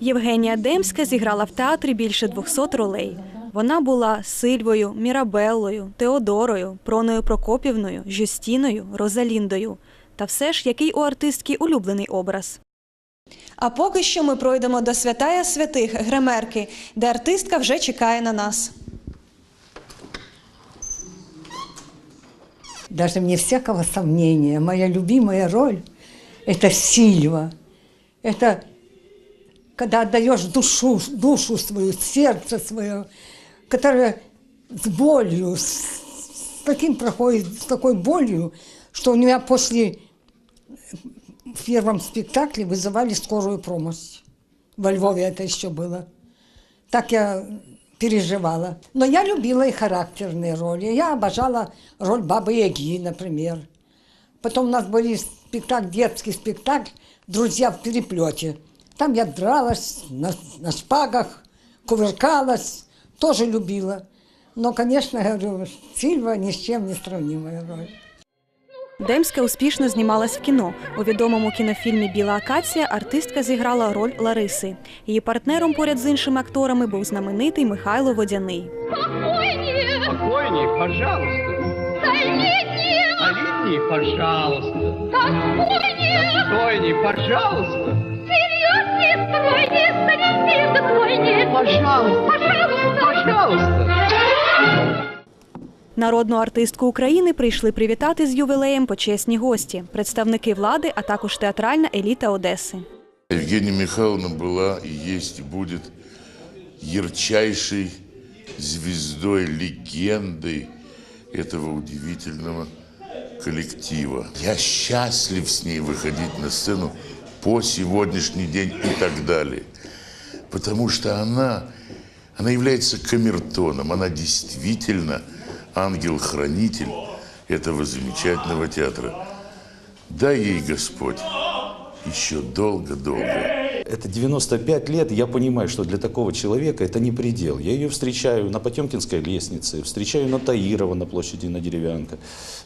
Євгенія Демська зіграла в театрі більше 200 ролей. Вона була Сильвою, Мірабеллою, Теодорою, Проною Прокопівною, Жюстіною, Розаліндою. Та все ж, який у артистки улюблений образ. А поки що ми пройдемо до святая святих гримерки, де артистка вже чекає на нас. Даже вне всякого сомнения, моя любимая роль – это Сильва. Это когда отдаешь душу, душу свою, сердце свое, которое с болью, с, с таким проходит, с такой болью, что у меня после в первом спектакле вызывали скорую помощь. Во Львове это еще было. Так я переживала. Но я любила и характерные роли. Я обожала роль Бабы Яги, например. Потом у нас были спектакль, детский спектакль «Друзья в переплете». Там я дралась на, на шпагах, кувыркалась, тоже любила. Но, конечно, я говорю, Сильва ни с чем не сравнимая роль. Демська успішно знімалась в кіно. У відомому кінофільмі Біла акація артистка зіграла роль Лариси. Її партнером поряд з іншими акторами був знаменитий Михайло Водяний. Спокойнее, Спокойней, пожалуйста. солиднее, Солидней, пожалуйста. достойнее, Стойней, пожалуйста. серьезнее, стройнее, солиднее, достойнее. Пожалуйста. Пожалуйста, Пожалуйста. Народну артистку України прийшли привітати з ювілеєм почесні гості, представники влади, а також театральна еліта Одеси. Евгения Михайловна была и есть и будет ярчайшей звездой, легендой этого удивительного коллектива. Я счастлив с ней выходить на сцену по сегодняшний день и так далее. Потому что она, она является камертоном, она действительно ангел-хранитель этого замечательного театра. Дай ей Господь еще долго-долго. Это 95 лет, я понимаю, что для такого человека это не предел. Я ее встречаю на Потемкинской лестнице, встречаю на Таирова на площади на Деревянка,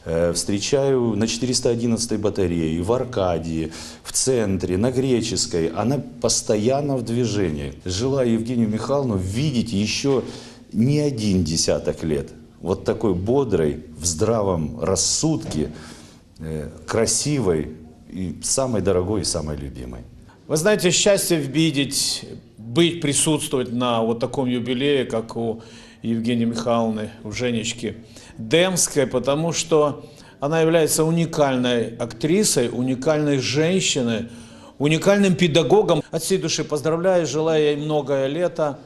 э, встречаю на 411 батарее, в Аркадии, в центре, на Греческой. Она постоянно в движении. Желаю Евгению Михайловну видеть еще не один десяток лет. Вот такой бодрой, в здравом рассудке, э, красивой и самой дорогой и самой любимой. Вы знаете, счастье видеть, быть, присутствовать на вот таком юбилее, как у Евгении Михайловны, у Женечки Демской, потому что она является уникальной актрисой, уникальной женщиной, уникальным педагогом. От всей души поздравляю, желаю ей многое лето,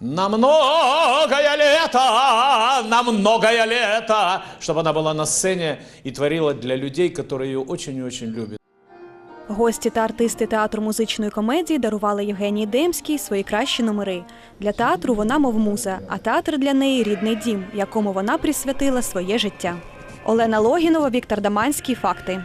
на многое лето, на многое лето, чтобы она была на сцене и творила для людей, которые ее очень и очень любят. Гості та артисти театру музичної комедії дарували Євгенії Демській свої кращі номери. Для театру вона мов муза, а театр для неї рідний дім, якому вона присвятила своє життя. Олена Логінова, Віктор Даманський. Факти.